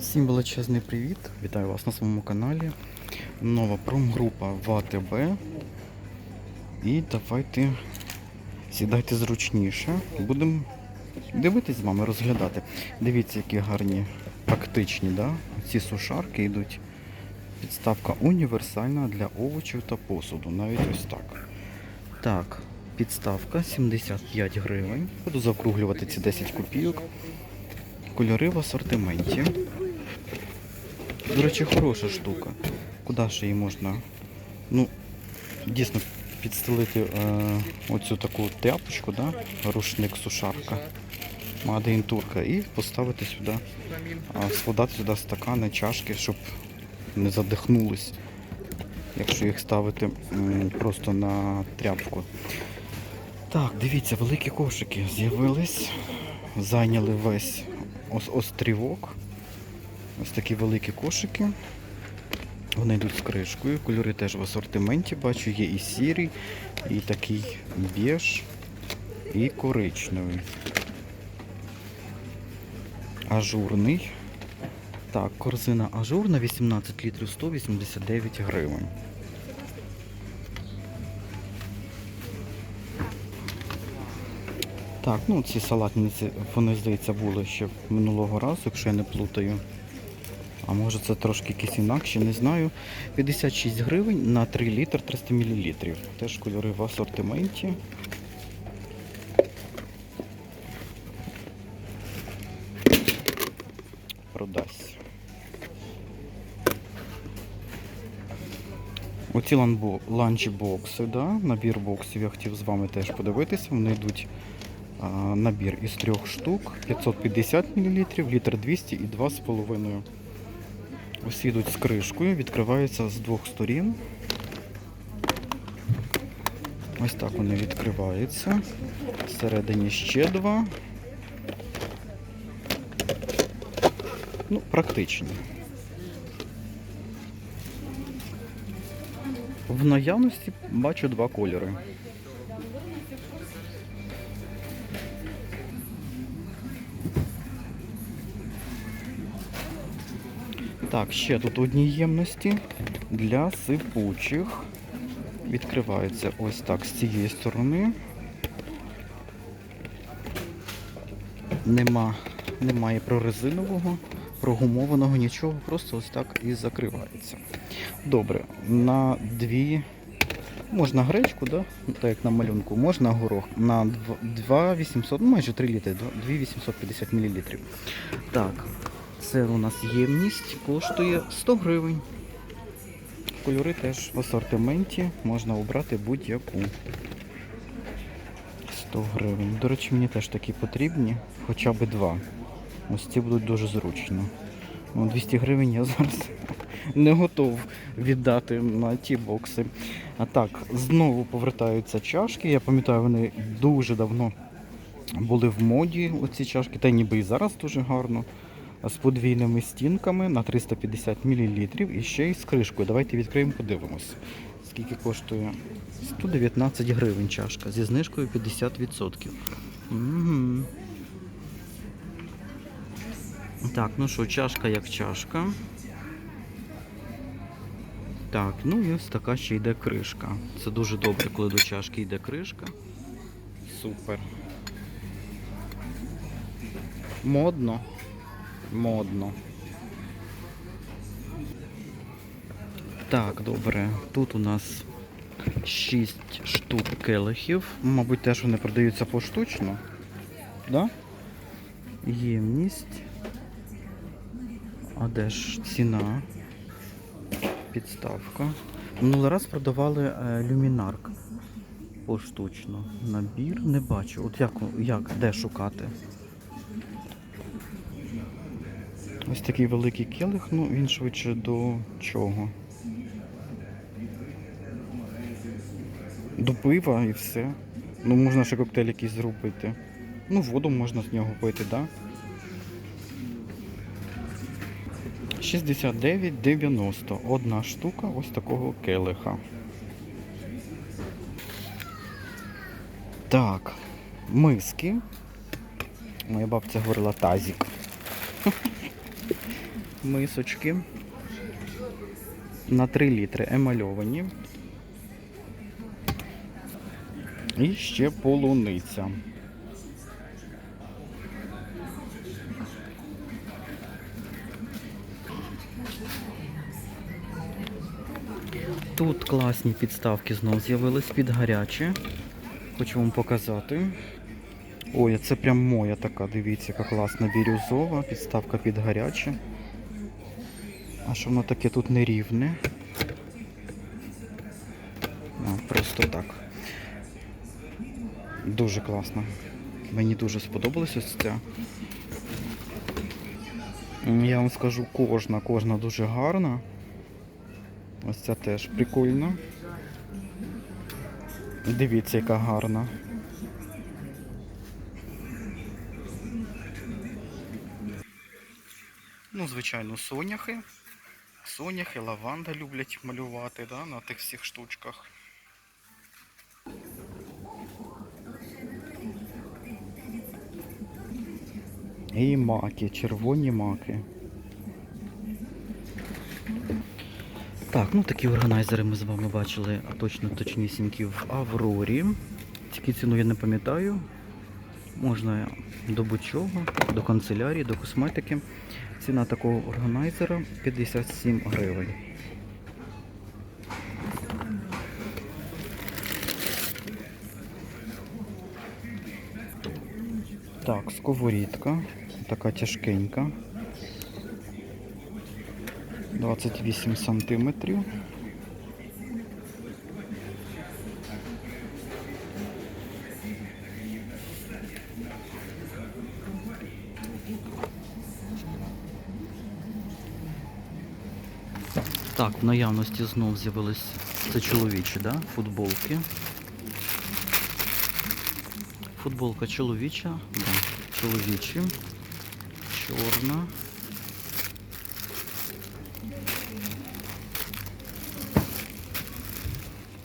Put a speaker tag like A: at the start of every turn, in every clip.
A: Всім величезний привіт! Вітаю вас на своєму каналі. Нова промгрупа в АТБ. І давайте сідайте зручніше. Будемо дивитись з вами, розглядати. Дивіться, які гарні, практичні, да? ці сушарки йдуть. Підставка універсальна для овочів та посуду. Навіть ось так. Так, підставка 75 гривень. Буду заокруглювати ці 10 копійок. Кольори в асортименті. До речі, хороша штука. Куди ще її можна? Ну, дійсно підстелити е, оцю таку тряпочку, да? рушник сушарка. Мадейн турка і поставити сюди, складати сюди стакани, чашки, щоб не задихнулись, якщо їх ставити просто на тряпку. Так, дивіться, великі кошики з'явились, зайняли весь ос- острівок. Ось такі великі кошики. Вони йдуть з кришкою. Кольори теж в асортименті бачу. Є і сірий, і такий біж, і коричневий. Ажурний. Так, корзина ажурна, 18 літрів 189 гривень. Так, ну ці салатниці, вони, здається, були ще минулого разу, якщо я не плутаю. А може це трошки якісь інакші, не знаю. 56 гривень на 3 літр 300 мл. Теж кольори в асортименті. Продасть. Оці ланчбокси, да? набір боксів, я хотів з вами теж подивитися. Вони йдуть а, набір із трьох штук, 550 мл, літр 200 і 2,5. Усі йдуть з кришкою, відкриваються з двох сторін. Ось так вони відкриваються. Всередині ще два. Ну, практичні. В наявності бачу два кольори. Так, ще тут одні ємності для сипучих. Відкриваються ось так з цієї сторони. Нема, немає прорезинового, прогумованого нічого, просто ось так і закривається. Добре, на дві. Можна гречку, да? Так як на малюнку, можна горох на 2,800, ну майже 3 літри, 2,850 мл. Так, це у нас ємність, коштує 100 гривень. Кольори теж в асортименті, можна обрати будь-яку. 100 гривень. До речі, мені теж такі потрібні, хоча б два. Ось ці будуть дуже зручно. Ну, 200 гривень я зараз не готов віддати на ті бокси. А так, знову повертаються чашки. Я пам'ятаю, вони дуже давно були в моді, оці чашки, та ніби і зараз дуже гарно. З подвійними стінками на 350 мл і ще й з кришкою. Давайте відкриємо, подивимось. Скільки коштує? 119 гривень чашка зі знижкою 50%. Угу. Так, ну що, чашка як чашка. Так, ну і ось така ще йде кришка. Це дуже добре, коли до чашки йде кришка. Супер. Модно. Модно. Так, добре. Тут у нас 6 штук келихів. Мабуть, теж вони продаються поштучно. Да? Ємність. А де ж ціна? Підставка. Минулий раз продавали е, люмінарк поштучно. Набір не бачу. От як, як де шукати? Ось такий великий келих, ну він швидше до чого? До пива і все. Ну можна ще коктейль якийсь зробити. Ну, воду можна з нього пити, так? Да? 69,90. Одна штука ось такого келиха. Так, миски. Моя бабця говорила тазік. мисочки. На 3 літри емальовані. І ще полуниця. Тут класні підставки знов з'явились під гаряче. Хочу вам показати. Ой, це прям моя така, дивіться, яка класна бірюзова, підставка під гаряче. А що воно таке тут нерівне? А, просто так. Дуже класно. Мені дуже сподобалось ось ця. Я вам скажу, кожна, кожна дуже гарна. Ось ця теж прикольна. Дивіться, яка гарна. Ну, звичайно, соняхи. Соняхи, лаванда люблять малювати да, на тих всіх штучках. І маки, червоні маки. Так, ну такі органайзери ми з вами бачили, а точно точнісінькі в Аврорі. Тільки ціну я не пам'ятаю. Можна до будь-чого, до канцелярії, до косметики. Ціна такого органайзера 57 гривень. Так, сковорідка. Така тяжкенька. 28 сантиметрів. Так, в наявності знов з'явились це чоловічі, да? футболки. Футболка чоловіча, да, чоловічі, чорна.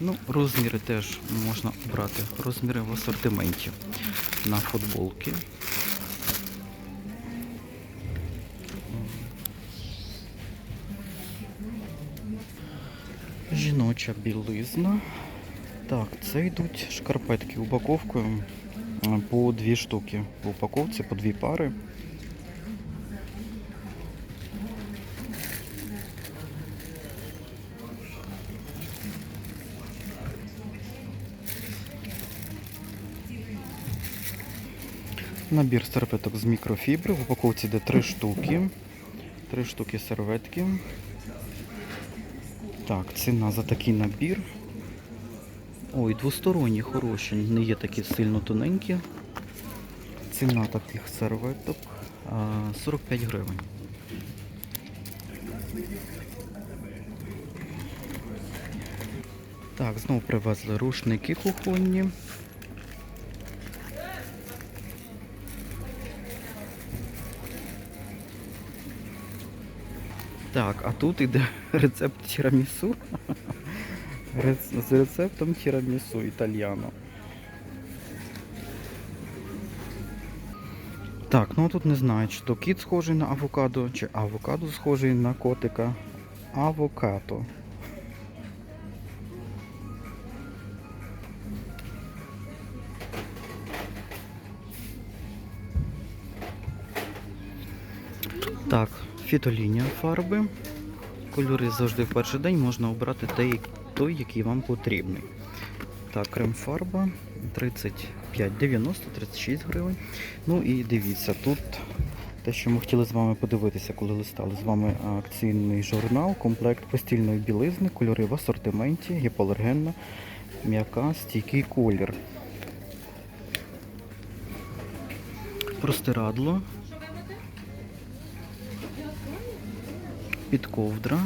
A: Ну, розміри теж можна обрати. Розміри в асортименті на футболки. Жіноча білизна. Так, це йдуть шкарпетки упаковкою по дві штуки. В упаковці по дві пари. Набір серветок з мікрофібри. В упаковці йде три штуки. Три штуки серветки. Так, ціна за такий набір. Ой, двосторонні хороші, не є такі сильно тоненькі. Ціна таких серветок 45 гривень. Так, знову привезли рушники кухонні. Так, а тут іде рецепт тірамісу. З рецептом тірамісу італьяно. Так, ну тут не знаю, чи то кіт схожий на авокадо, чи авокадо схожий на котика. Авокато. Фітолінія фарби. Кольори завжди в перший день можна обрати той, той який вам потрібний. Так, крем-фарба 35,90, 36 гривень. Ну і дивіться, тут те, що ми хотіли з вами подивитися, коли листали з вами акційний журнал, комплект постільної білизни, кольори в асортименті, гіпоалергенна, м'яка, стійкий колір. Простирадло. Підковдра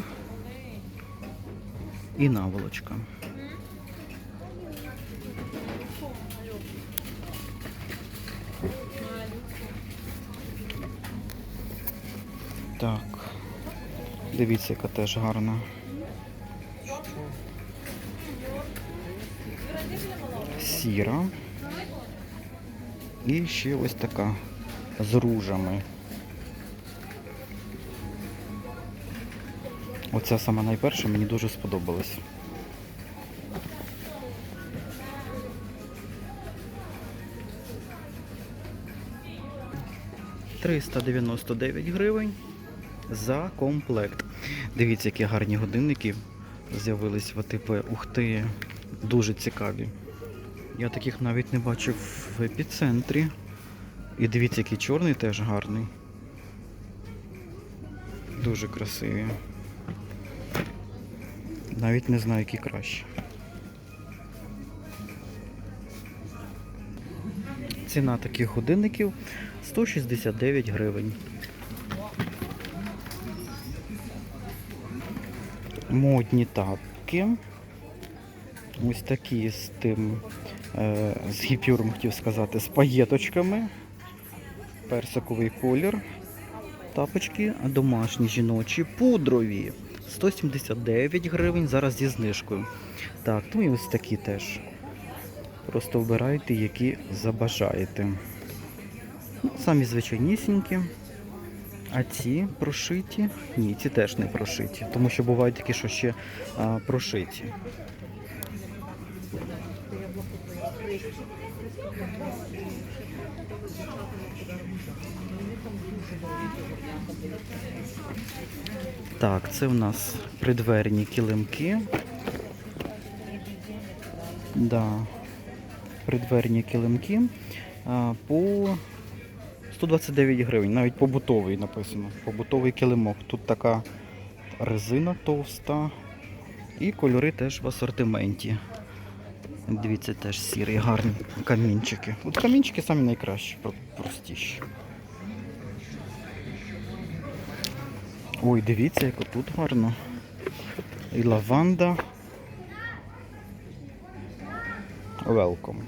A: і наволочка. Так. Дивіться, яка теж гарна. Сіра. І ще ось така з ружами. Оця сама найперша мені дуже сподобалась. Триста дев'яносто дев'ять гривень за комплект. Дивіться, які гарні годинники з'явились в АТП. Ух ти, дуже цікаві. Я таких навіть не бачив в епіцентрі. І дивіться, який чорний теж гарний. Дуже красиві. Навіть не знаю, які краще. Ціна таких годинників 169 гривень. Модні тапки. Ось такі з тим, е, з гіпюром хотів сказати, з паєточками. Персиковий колір. Тапочки домашні жіночі, пудрові. 179 гривень зараз зі знижкою. Так, ну і ось такі теж. Просто вибирайте, які забажаєте. Ну, Самі звичайнісінькі. А ці прошиті? Ні, ці теж не прошиті, тому що бувають такі, що ще а, прошиті. Так, це у нас придверні килимки. Да. Придверні килимки по 129 гривень, навіть побутовий написано. Побутовий килимок. Тут така резина товста. І кольори теж в асортименті. Дивіться, теж сірі, гарні камінчики. От камінчики самі найкращі, простіші. Ой, дивіться, як тут гарно. І лаванда. Welcome.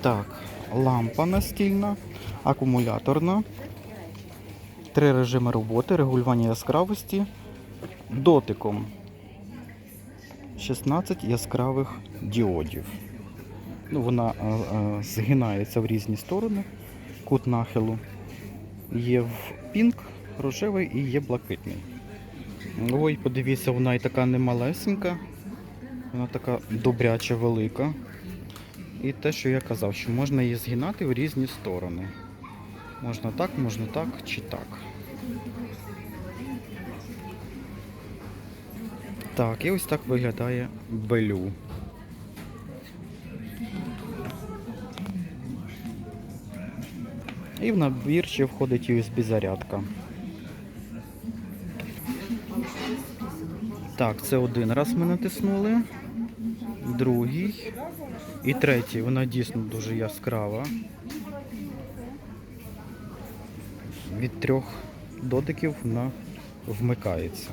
A: Так, лампа настільна, акумуляторна. Три режими роботи, регулювання яскравості дотиком. 16 яскравих діодів. Ну, вона е, е, згинається в різні сторони. Кут нахилу. Є в пінк, рожевий і є блакитний. Ой, подивіться, вона і така немалесенька. Вона така добряча велика. І те, що я казав, що можна її згинати в різні сторони. Можна так, можна так чи так. Так, і ось так виглядає белю. І в набір ще входить USB-зарядка. Так, це один раз ми натиснули. Другий. І третій. Вона дійсно дуже яскрава. Від трьох дотиків вона вмикається.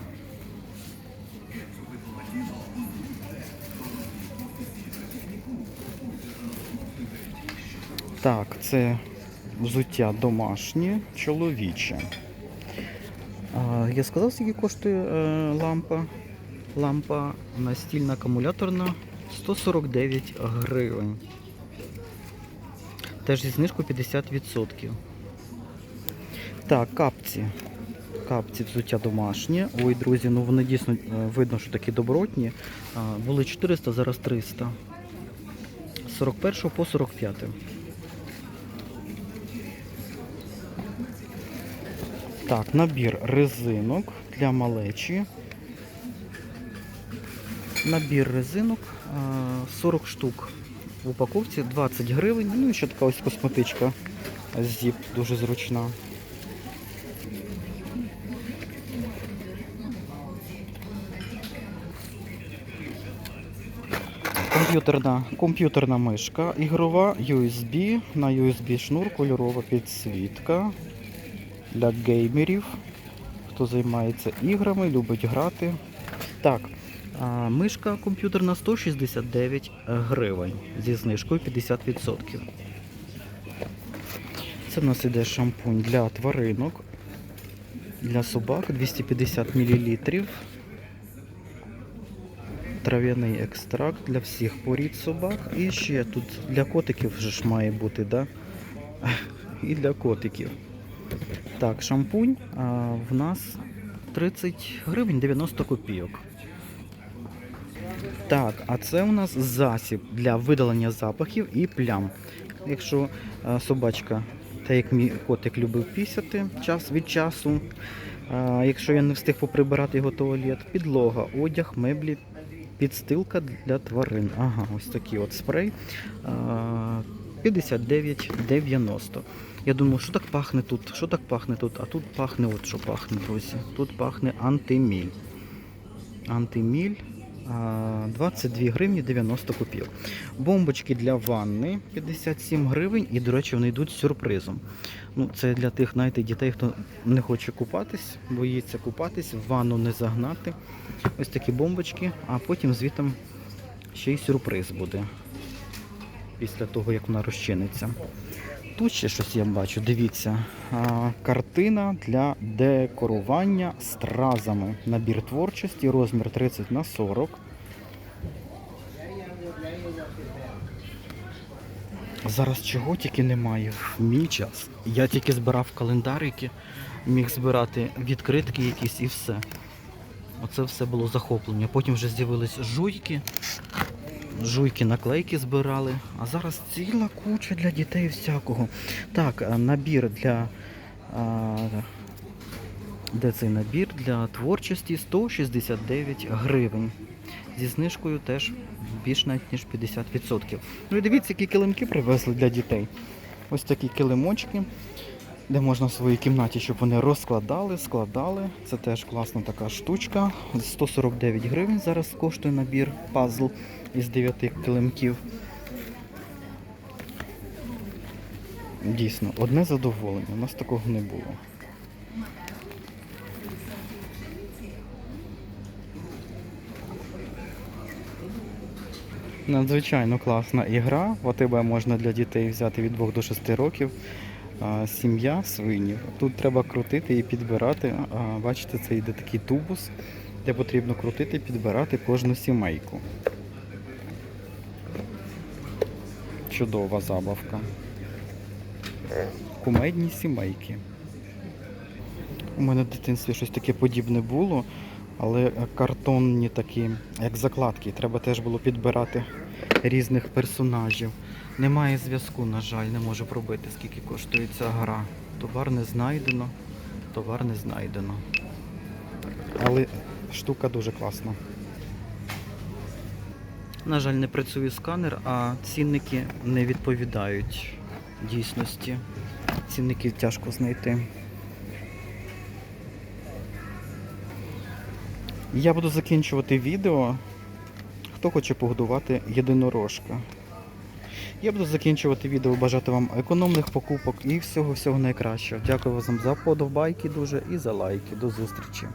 A: Так, це взуття домашнє, чоловіче. Я сказав, скільки коштує е, лампа. Лампа настільна акумуляторна 149 гривень. Теж зі знижкою 50%. Так, капці. Капці взуття домашнє. Ой, друзі, ну вони дійсно е, видно, що такі добротні. Були 400, зараз 300. З 41 по 45. Так, набір резинок для малечі. Набір резинок 40 штук в упаковці, 20 гривень. Ну і ще така ось косметичка зіп, дуже зручна. Комп'ютерна, комп'ютерна мишка, ігрова USB, на USB шнур, кольорова підсвітка для геймерів, хто займається іграми, любить грати. Так, мишка комп'ютерна 169 гривень зі знижкою 50%. Це в нас іде шампунь для тваринок, для собак 250 мл. Трав'яний екстракт для всіх порід собак. І ще тут для котиків вже ж має бути, да? І для котиків. Так, шампунь а, в нас 30 гривень 90 копійок. Так, а це у нас засіб для видалення запахів і плям. Якщо а, собачка, та як мій котик любив пісяти час від часу, а, якщо я не встиг поприбирати його туалет, підлога, одяг, меблі, підстилка для тварин. Ага, ось такий от спрей. А, 59,90. Я думав, що так пахне тут, що так пахне тут, а тут пахне, от що пахне, друзі. Тут пахне антиміль. Антиміль 22 гривні 90 копійок. Бомбочки для ванни 57 гривень і, до речі, вони йдуть сюрпризом. Ну, це для тих, знаєте, дітей, хто не хоче купатись, боїться купатись, в ванну не загнати. Ось такі бомбочки, а потім звітом ще й сюрприз буде. Після того, як вона розчиниться. Тут ще щось я бачу, дивіться. Картина для декорування стразами. Набір творчості, розмір 30 на 40. Зараз чого тільки немає мій час. Я тільки збирав календарики, міг збирати відкритки якісь і все. Оце все було захоплення. Потім вже з'явились жуйки, жуйки, наклейки збирали. А зараз ціла куча для дітей всякого. Так, набір для. А, де цей набір для творчості 169 гривень. Зі знижкою теж більш навіть ніж 50%. Ну і дивіться, які килимки привезли для дітей. Ось такі килимочки, де можна в своїй кімнаті, щоб вони розкладали, складали. Це теж класна така штучка. 149 гривень зараз коштує набір пазл із 9 килимків. Дійсно, одне задоволення. У нас такого не було. Надзвичайно класна ігра. В АТБ можна для дітей взяти від 2 до 6 років. Сім'я свинів. Тут треба крутити і підбирати. Бачите, це йде такий тубус, де потрібно крутити і підбирати кожну сімейку. Чудова забавка. Кумедні сімейки. У мене в дитинстві щось таке подібне було, але картонні такі, як закладки. Треба теж було підбирати різних персонажів. Немає зв'язку, на жаль, не можу пробити, скільки коштує ця гра. Товар не знайдено, товар не знайдено. Але штука дуже класна. На жаль, не працює сканер, а цінники не відповідають дійсності. Цінники тяжко знайти. Я буду закінчувати відео. Хто хоче погодувати єдинорожка. Я буду закінчувати відео, бажати вам економних покупок і всього-всього найкращого. Дякую вам за подобайки дуже і за лайки. До зустрічі.